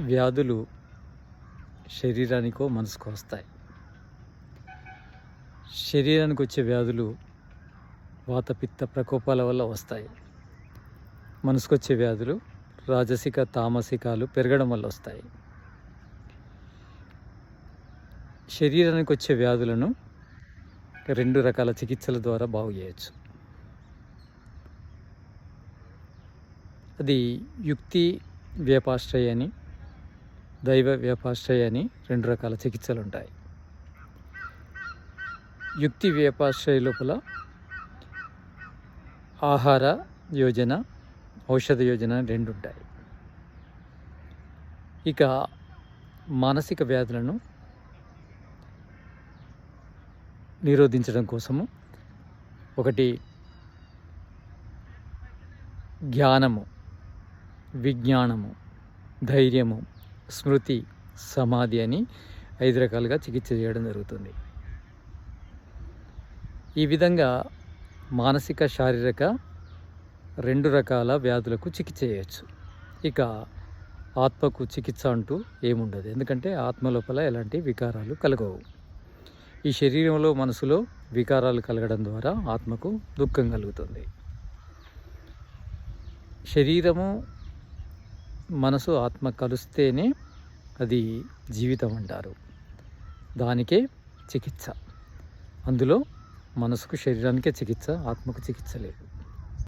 వ్యాధులు శరీరానికో మనసుకో వస్తాయి. శరీరానికి వచ్చే వ్యాధులు వాతపిత్త ప్రకోపాల వల్ల వస్తాయి. మనసుకొచ్చే వ్యాధులు రాజసిక తామసికాలు పెరగడం వల్ల వస్తాయి. శరీరానికి వచ్చే వ్యాధులను రెండు రకాల చికిత్సల ద్వారా బాగు చేయొచ్చు. అది యుక్తి వ్యాపాశ్రయ అని దైవ వ్యాపాశ్రయ అని రెండు రకాల చికిత్సలు ఉంటాయి యుక్తి వ్యాపాశ్రయ లోపల ఆహార యోజన ఔషధ యోజన రెండు ఉంటాయి ఇక మానసిక వ్యాధులను నిరోధించడం కోసము ఒకటి జ్ఞానము విజ్ఞానము ధైర్యము స్మృతి సమాధి అని ఐదు రకాలుగా చికిత్స చేయడం జరుగుతుంది. ఈ విధంగా మానసిక శారీరక రెండు రకాల వ్యాధులకు చికిత్స చేయవచ్చు ఇక ఆత్మకు చికిత్స అంటూ ఏముండదు. ఎందుకంటే ఆత్మ లోపల ఎలాంటి వికారాలు కలగవు. ఈ శరీరంలో మనసులో వికారాలు కలగడం ద్వారా ఆత్మకు దుఃఖం కలుగుతుంది. శరీరము మనసు ఆత్మ కలిస్తేనే అది జీవితం అంటారు. దానికే చికిత్స. అందులో మనసుకు శరీరానికే చికిత్స ఆత్మకు చికిత్స లేదు.